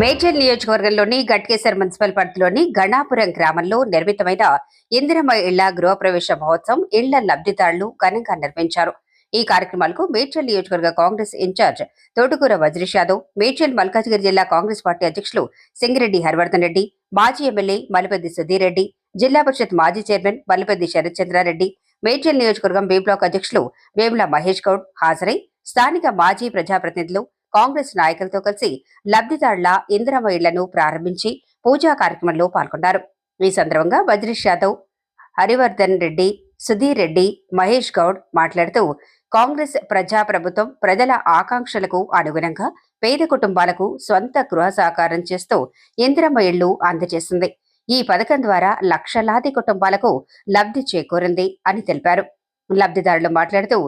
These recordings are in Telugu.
మేడ్చల్ నియోజకవర్గంలోని గట్కేసర్ మున్సిపల్ పరిధిలోని గణాపురం గ్రామంలో నిర్మితమైన ఇందిరమ్మ ఇళ్ళ గృహప్రవేశ మహోత్సవం ఇళ్ళ లబ్ధిదారులు ఘనంగా నిర్వహించారు. ఈ కార్యక్రమాలకు మేడ్చల్ నియోజకవర్గ కాంగ్రెస్ ఇన్ఛార్జ్ తోటకూర వజ్రేష్ యాదవ్ మేడ్చల్ మల్కాజ్గిరి జిల్లా కాంగ్రెస్ పార్టీ అధ్యక్షులు సింగిరెడ్డి హరివర్ధన్ రెడ్డి మాజీ ఎమ్మెల్యే మలపెద్ది సుధీర్ రెడ్డి జిల్లా పరిషత్ మాజీ చైర్మన్ మల్లిపెద్ది శరత్చంద్రారెడ్డి మేడ్చల్ నియోజకవర్గం బి బ్లాక్ అధ్యక్షులు వేముల మహేష్ గౌడ్ హాజరై స్థానిక మాజీ ప్రజాప్రతినిధులు కాంగ్రెస్ నాయకులతో కలిసి లబ్ధిదారుల ఇందిరమ్మ ఇళ్ళను ప్రారంభించి పూజా కార్యక్రమంలో పాల్గొన్నారు. ఈ సందర్భంగా వజ్రేష్ యాదవ్ హరివర్ధన్ రెడ్డి సుధీర్ రెడ్డి మహేష్ గౌడ్ మాట్లాడుతూ కాంగ్రెస్ ప్రజా ప్రభుత్వం ప్రజల ఆకాంక్షలకు అనుగుణంగా పేద కుటుంబాలకు స్వంత గృహ సహకారం చేస్తూ ఇందిరమ్మ ఇళ్ళు అందజేస్తుంది ఈ పథకం ద్వారా లక్షలాది కుటుంబాలకు లబ్ధి చేకూరింది అని తెలిపారు. లబ్ధిదారులు మాట్లాడుతూ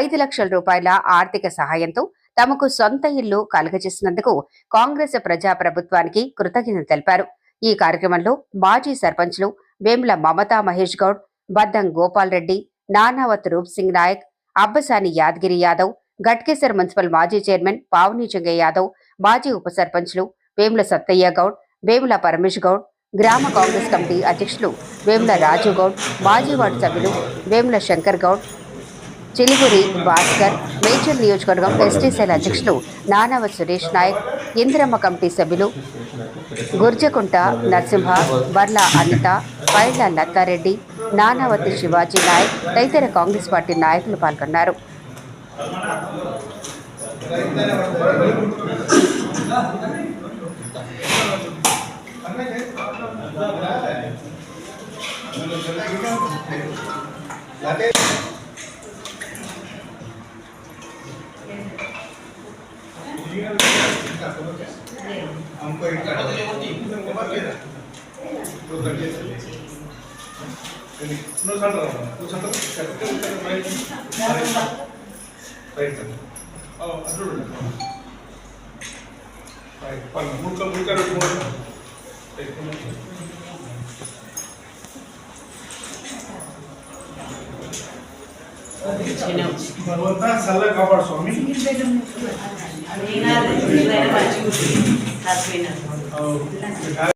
ఐదు లక్షల రూపాయల ఆర్థిక సహాయంతో తమకు సొంత ఇల్లు కలుగజేసినందుకు కాంగ్రెస్ ప్రజా ప్రభుత్వానికి కృతజ్ఞత తెలిపారు. ఈ కార్యక్రమంలో మాజీ సర్పంచ్లు వేముల మమతా మహేష్ గౌడ్ బద్దం గోపాల్ రెడ్డి నానావత్ రూప్ సింగ్ నాయక్ అబ్బసాని యాదగిరి యాదవ్ గట్కేసర్ మున్సిపల్ మాజీ చైర్మన్ పావని చెంగయ్య యాదవ్ మాజీ ఉప సర్పంచ్లు వేముల సత్తయ్య గౌడ్ వేముల పరమేష్ గౌడ్ గ్రామ కాంగ్రెస్ కమిటీ అధ్యక్షులు వేముల రాజు గౌడ్ మాజీ వార్డు సభ్యులు వేముల శంకర్ గౌడ్ చిలుగురి భాస్కర్ మేజర్ నియోజకవర్గం ఎస్టీ సెల్ అధ్యక్షులు నానవ సురేష్ నాయక్ ఇందిరమ్మ కమిటీ సభ్యులు గుర్జకుంట నరసింహ బర్లా అనిత పైళ్ళ లతారెడ్డి నానావతి శివాజీ నాయక్ తదితర కాంగ్రెస్ పార్టీ నాయకులు పాల్గొన్నారు. అదే ಮುಳ್ಕ ಮುಳ್ಕ भगवंता सल्ला कापड स्वामी खास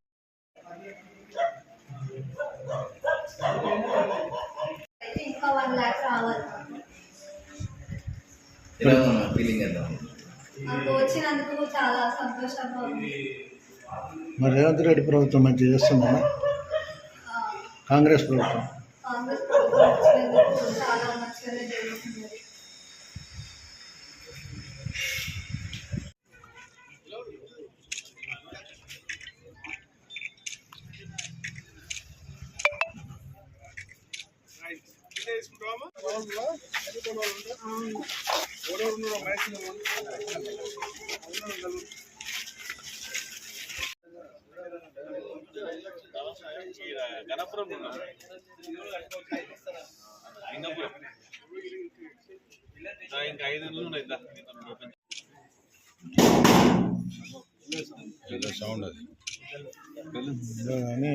ఫీలింగ్ ఎంత నాకు వచ్చినందుకు చాలా సంతోషంగా ఉంది. మరి రేవంత్ రెడ్డి ప్రభుత్వం మంచిగా చేస్తుందా ఆ, కాంగ్రెస్ ప్రభుత్వం. కాంగ్రెస్ ప్రభుత్వం వచ్చినందుకు చాలా మంచిగా జరుగుతుంది. ఇంకా ఐదు ఉన్నాయి సౌండ్ అది కానీ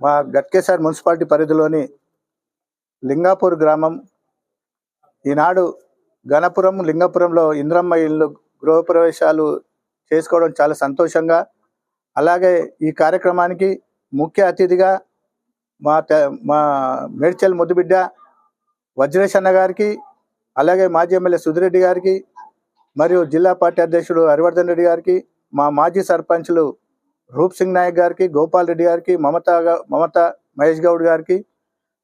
మా గట్కేసార్ మున్సిపాలిటీ పరిధిలోని లింగాపూర్ గ్రామం. ఈనాడు గణపురం లింగపురంలో ఇంద్రమ్మ ఇల్లు గృహప్రవేశాలు చేసుకోవడం చాలా సంతోషంగా అలాగే ఈ కార్యక్రమానికి ముఖ్య అతిథిగా మా మా మేడ్చల్ ముద్దుబిడ్డ వజ్రేష్ అన్న గారికి అలాగే మాజీ ఎమ్మెల్యే సుధిరెడ్డి గారికి మరియు జిల్లా పార్టీ అధ్యక్షుడు హరివర్ధన్ రెడ్డి గారికి మా మాజీ సర్పంచ్లు రూప్ సింగ్ నాయక్ గారికి గోపాల్ రెడ్డి గారికి మమత మమత మహేష్ గౌడ్ గారికి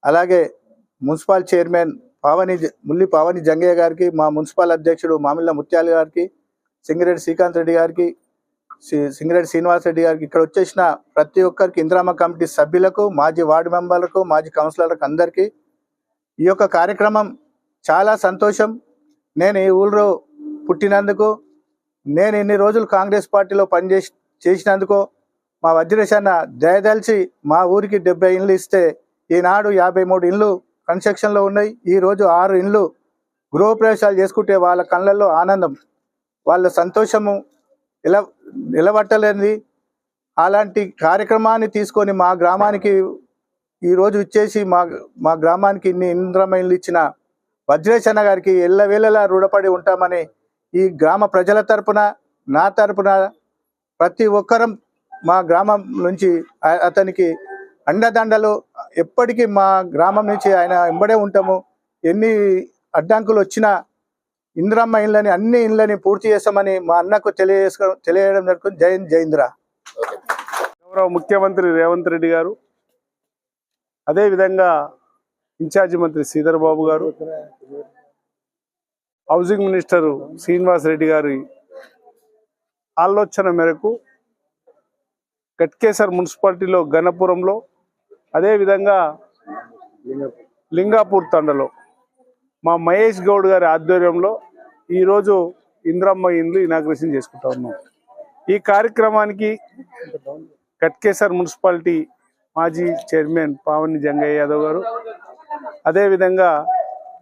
అలాగే మున్సిపల్ చైర్మన్ పావని ముల్లి పావని జంగయ్య గారికి మా మున్సిపల్ అధ్యక్షుడు మామిళ్ళ ముత్యాల గారికి సింగిరెడ్డి శ్రీకాంత్ రెడ్డి గారికి సింగిరెడ్డి శ్రీనివాస్ రెడ్డి గారికి ఇక్కడ వచ్చేసిన ప్రతి ఒక్కరికి ఇందిరామ కమిటీ సభ్యులకు మాజీ వార్డు మెంబర్లకు మాజీ కౌన్సిలర్లకు అందరికీ ఈ యొక్క కార్యక్రమం చాలా సంతోషం. నేను ఈ ఊళ్ళో పుట్టినందుకు నేను ఇన్ని రోజులు కాంగ్రెస్ పార్టీలో పనిచేసి చేసినందుకు మా వజ్రేష్ అన్న దయదలిచి మా ఊరికి డెబ్బై ఇండ్లు ఇస్తే ఈనాడు యాభై మూడు ఇండ్లు కన్స్ట్రక్షన్లో ఉన్నాయి. ఈరోజు ఆరు ఇండ్లు గృహప్రవేశాలు చేసుకుంటే వాళ్ళ కళ్ళల్లో ఆనందం వాళ్ళ సంతోషము నిల నిలబట్టలేనిది. అలాంటి కార్యక్రమాన్ని తీసుకొని మా గ్రామానికి ఈరోజు ఇచ్చేసి మా మా గ్రామానికి ఇన్ని ఇంద్రమైన్లు ఇచ్చిన వజ్రేశన్న గారికి ఎల్లవేళలా రుణపడి ఉంటామని ఈ గ్రామ ప్రజల తరపున నా తరపున ప్రతి ఒక్కరం మా గ్రామం నుంచి అతనికి అండదండలు ఎప్పటికీ మా గ్రామం నుంచి ఆయన ఎంబడే ఉంటాము. ఎన్ని అడ్డంకులు వచ్చినా ఇందిరమ్మ ఇండ్లని అన్ని ఇండ్లని పూర్తి చేస్తామని మా అన్నకు తెలియజేసుకో తెలియడం జరుగుతుంది. జై హింద్, గౌరవ ముఖ్యమంత్రి రేవంత్ రెడ్డి గారు అదేవిధంగా ఇన్ఛార్జి మంత్రి శ్రీధర్ బాబు గారు హౌసింగ్ మినిస్టర్ శ్రీనివాస్ రెడ్డి గారి ఆలోచన మేరకు గట్కేసర్ మున్సిపాలిటీలో గణపురంలో అదేవిధంగా లింగాపూర్ తండలో మా మహేష్ గౌడ్ గారి ఆధ్వర్యంలో ఈరోజు ఇంద్రమ్మ ఇండ్లు ఇనాగ్రేషన్ చేసుకుంటా ఉన్నాం. ఈ కార్యక్రమానికి కట్కేసర్ మున్సిపాలిటీ మాజీ చైర్మన్ పావని జంగయ్య యాదవ్ గారు అదేవిధంగా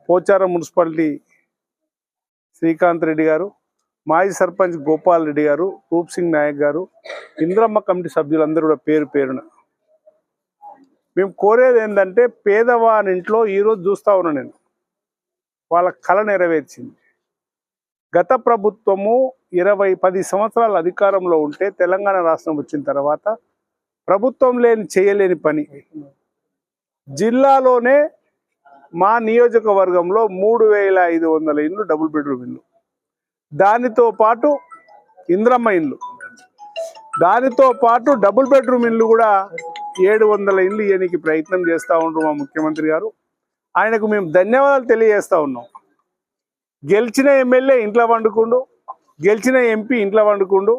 పోచారం మున్సిపాలిటీ శ్రీకాంత్ రెడ్డి గారు మాజీ సర్పంచ్ గోపాల్ రెడ్డి గారు రూప్ సింగ్ నాయక్ గారు ఇంద్రమ్మ కమిటీ సభ్యులందరూ కూడా పేరు పేరున మేము కోరేది ఏంటంటే పేదవాని ఇంట్లో ఈరోజు చూస్తా ఉన్నాను నేను. వాళ్ళ కళ నెరవేర్చింది. గత ప్రభుత్వము ఇరవై పది సంవత్సరాల అధికారంలో ఉంటే తెలంగాణ రాష్ట్రం వచ్చిన తర్వాత ప్రభుత్వం లేని చేయలేని పని. జిల్లాలోనే మా నియోజకవర్గంలో మూడు వేల ఐదు వందల ఇండ్లు డబుల్ బెడ్రూమ్ ఇండ్లు దానితో పాటు ఇంద్రమ్మ ఇండ్లు. దానితో పాటు డబుల్ బెడ్రూమ్ ఇండ్లు కూడా ఏడు వందల ఇండ్లు ఇవ్వడానికి ప్రయత్నం చేస్తూ ఉంటారు మా ముఖ్యమంత్రి గారు. ఆయనకు మేము ధన్యవాదాలు తెలియజేస్తా ఉన్నాం. గెలిచిన ఎమ్మెల్యే ఇంట్లో వండుకుండు గెలిచిన ఎంపీ ఇంట్లో వండుకుండు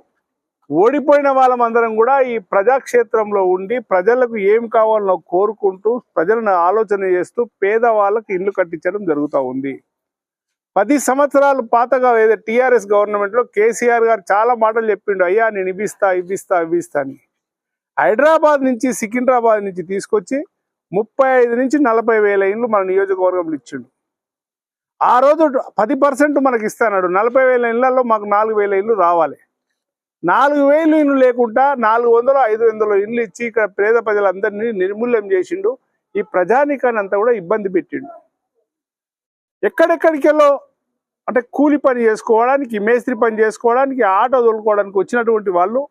ఓడిపోయిన వాళ్ళమందరం కూడా ఈ ప్రజాక్షేత్రంలో ఉండి ప్రజలకు ఏం కావాలో కోరుకుంటూ ప్రజలను ఆలోచన చేస్తూ పేదవాళ్ళకి ఇల్లు కట్టించడం జరుగుతూ ఉంది. పది సంవత్సరాలు పాతగా ఏదో టీఆర్ఎస్ గవర్నమెంట్లో కేసీఆర్ గారు చాలా మాటలు చెప్పిండు అయ్యా నేను ఇవ్విస్తా ఇవ్విస్తా ఇవ్విస్తా అని. హైదరాబాద్ నుంచి సికింద్రాబాద్ నుంచి తీసుకొచ్చి ముప్పై ఐదు నుంచి నలభై వేల ఇండ్లు మన నియోజకవర్గంలో ఇచ్చిండు. ఆ రోజు పది పర్సెంట్ మనకి ఇస్తాడు నలభై వేల ఇళ్ళలో మాకు నాలుగు వేల ఇల్లు రావాలి. నాలుగు వేలు ఇల్లు లేకుండా నాలుగు వందలు ఐదు వందలు ఇల్లు ఇచ్చి ఇక్కడ పేద ప్రజలందరినీ నిర్మూల్యం చేసిండు. ఈ ప్రజానికాన్ని అంతా కూడా ఇబ్బంది పెట్టిండు. ఎక్కడెక్కడికెళ్ళో అంటే కూలి పని చేసుకోవడానికి మేస్త్రి పని చేసుకోవడానికి ఆటో తోలుకోవడానికి వచ్చినటువంటి వాళ్ళు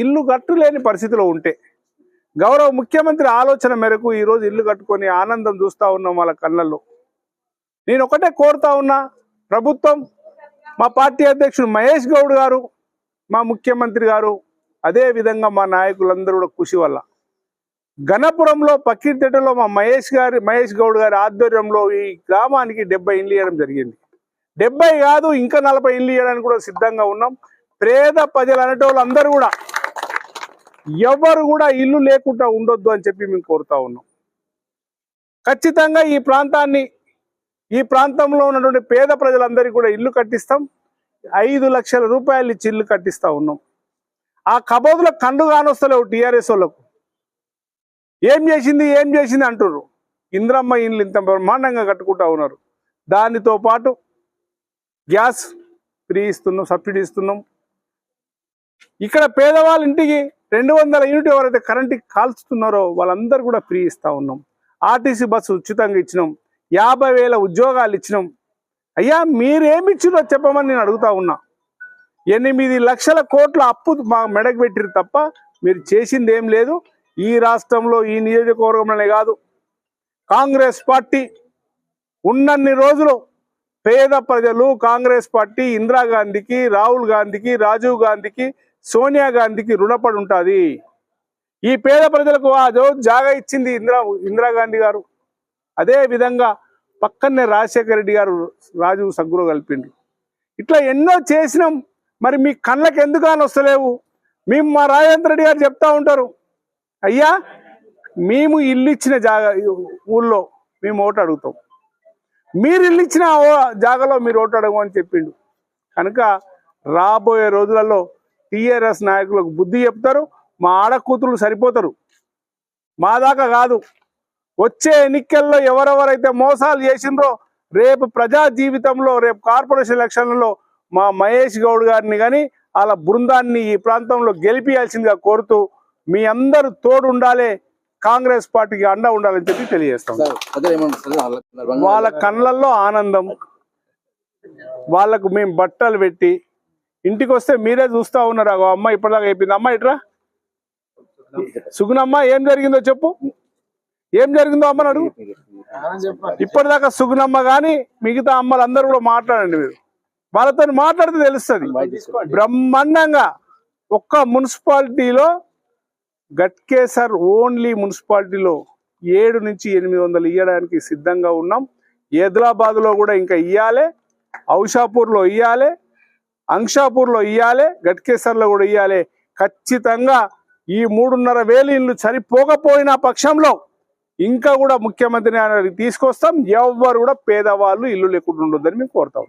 ఇల్లు కట్టులేని పరిస్థితిలో ఉంటే గౌరవ ముఖ్యమంత్రి ఆలోచన మేరకు ఈరోజు ఇల్లు కట్టుకొని ఆనందం చూస్తూ ఉన్నాం వాళ్ళ కళ్ళల్లో. నేను ఒకటే కోరుతా ఉన్నా ప్రభుత్వం మా పార్టీ అధ్యక్షుడు మహేష్ గౌడ్ గారు మా ముఖ్యమంత్రి గారు అదే విధంగా మా నాయకులందరూ కూడా కృషి వల్ల. గణపురంలో పక్కిరితేటలో మా మహేష్ గారి మహేష్ గౌడ్ గారి ఆధ్వర్యంలో ఈ గ్రామానికి డెబ్బై ఇండ్లు ఇవ్వడం జరిగింది. డెబ్బై కాదు ఇంకా నలభై ఇండ్లు ఇవ్వడానికి కూడా సిద్ధంగా ఉన్నాం. పేద ప్రజలు అనేటోళ్ళు అందరూ కూడా ఎవరు కూడా ఇల్లు లేకుండా ఉండొద్దు అని చెప్పి మేము కోరుతా ఉన్నాం. ఖచ్చితంగా ఈ ప్రాంతాన్ని ఈ ప్రాంతంలో ఉన్నటువంటి పేద ప్రజలందరికీ కూడా ఇల్లు కట్టిస్తాం. ఐదు లక్షల రూపాయలు ఇచ్చి ఇల్లు కట్టిస్తా ఉన్నాం. ఆ కబోదుల కండు కానొస్తలేవు టీఆర్ఎస్ వాళ్ళకు. ఏం చేసింది ఏం చేసింది అంటుర్రు. ఇంద్రమ్మ ఇండ్లు ఇంత బ్రహ్మాండంగా కట్టుకుంటా ఉన్నారు. దానితో పాటు గ్యాస్ ఫ్రీ ఇస్తున్నాం సబ్సిడీ ఇస్తున్నాం. ఇక్కడ పేదవాళ్ళ ఇంటికి రెండు వందల యూనిట్ ఎవరైతే కరెంట్ కాల్చుతున్నారో వాళ్ళందరూ కూడా ఫ్రీ ఇస్తూ ఉన్నాం. ఆర్టీసీ బస్సు ఉచితంగా ఇచ్చినాం. యాభై వేల ఉద్యోగాలు ఇచ్చినాం. అయ్యా మీరేమి చెప్పమని నేను అడుగుతా ఉన్నా. ఎనిమిది లక్షల కోట్ల అప్పు మా మెడకు పెట్టిరు తప్ప మీరు చేసింది ఏం లేదు. ఈ రాష్ట్రంలో ఈ నియోజకవర్గంలోనే కాదు. కాంగ్రెస్ పార్టీ ఉన్నన్ని రోజులు పేద ప్రజలు కాంగ్రెస్ పార్టీ ఇందిరాగాంధీకి రాహుల్ గాంధీకి రాజీవ్ గాంధీకి సోనియా గాంధీకి రుణపడి ఉంటుంది. ఈ పేద ప్రజలకు ఆ జాగా ఇచ్చింది ఇందిరా ఇందిరాగాంధీ గారు. అదే విధంగా పక్కనే రాజశేఖర రెడ్డి గారు రాజు సగ్గురు కలిపిండు ఇట్లా ఎన్నో చేసినాం. మరి మీ కళ్ళకి ఎందుకు అని వస్తలేవు? మేము మా రాజేంద్ర రెడ్డి గారు చెప్తా ఉంటారు. అయ్యా మేము ఇల్లు ఇచ్చిన జాగా ఊళ్ళో మేము ఓటు అడుగుతాం. మీరు ఇల్లు ఇచ్చిన ఓ- జాగాలో మీరు ఓటు అడగమని చెప్పిండు. కనుక రాబోయే రోజులలో టీఆర్ఎస్ నాయకులకు బుద్ధి చెప్తారు మా ఆడకూతురు సరిపోతారు. మా దాకా కాదు వచ్చే ఎన్నికల్లో ఎవరెవరైతే మోసాలు చేసిండ్రో రేపు ప్రజా జీవితంలో రేపు కార్పొరేషన్ ఎలక్షన్లలో మా మహేష్ గౌడ్ గారిని కానీ వాళ్ళ బృందాన్ని ఈ ప్రాంతంలో గెలిపియాల్సిందిగా కోరుతూ మీ అందరూ తోడు ఉండాలి కాంగ్రెస్ పార్టీకి అండ ఉండాలని చెప్పి తెలియజేస్తాం. వాళ్ళ కళ్ళల్లో ఆనందం వాళ్ళకు మేము బట్టలు పెట్టి ఇంటికి వస్తే మీరే చూస్తా ఉన్నారు. అగో అమ్మ ఇప్పటిదాకా అయిపోయింది అమ్మ ఇట్రా సుగుణమ్మ ఏం జరిగిందో చెప్పు ఏం జరిగిందో అమ్మని అడుగు. ఇప్పటిదాకా సుగుణమ్మ కానీ మిగతా అమ్మలు అందరూ కూడా మాట్లాడండి మీరు. వాళ్ళతో మాట్లాడితే తెలుస్తుంది. బ్రహ్మాండంగా ఒక్క మున్సిపాలిటీలో గట్కేసర్ ఓన్లీ మున్సిపాలిటీలో ఏడు నుంచి ఎనిమిది వందలు ఇవ్వడానికి సిద్ధంగా ఉన్నాం. ఏదిలాబాద్లో కూడా ఇంకా ఇవ్వాలి ఔషాపూర్లో ఇవ్వాలి అంక్షాపూర్లో ఇవ్వాలి గట్కేసర్లో కూడా ఇవ్వాలి ఖచ్చితంగా ఈ మూడున్నర వేలు ఇల్లు సరిపోకపోయిన పక్షంలో ఇంకా కూడా ముఖ్యమంత్రి తీసుకొస్తాం. ఎవ్వరు కూడా పేదవాళ్ళు ఇల్లు లేకుండా ఉండొద్దని మేము కోరుతాం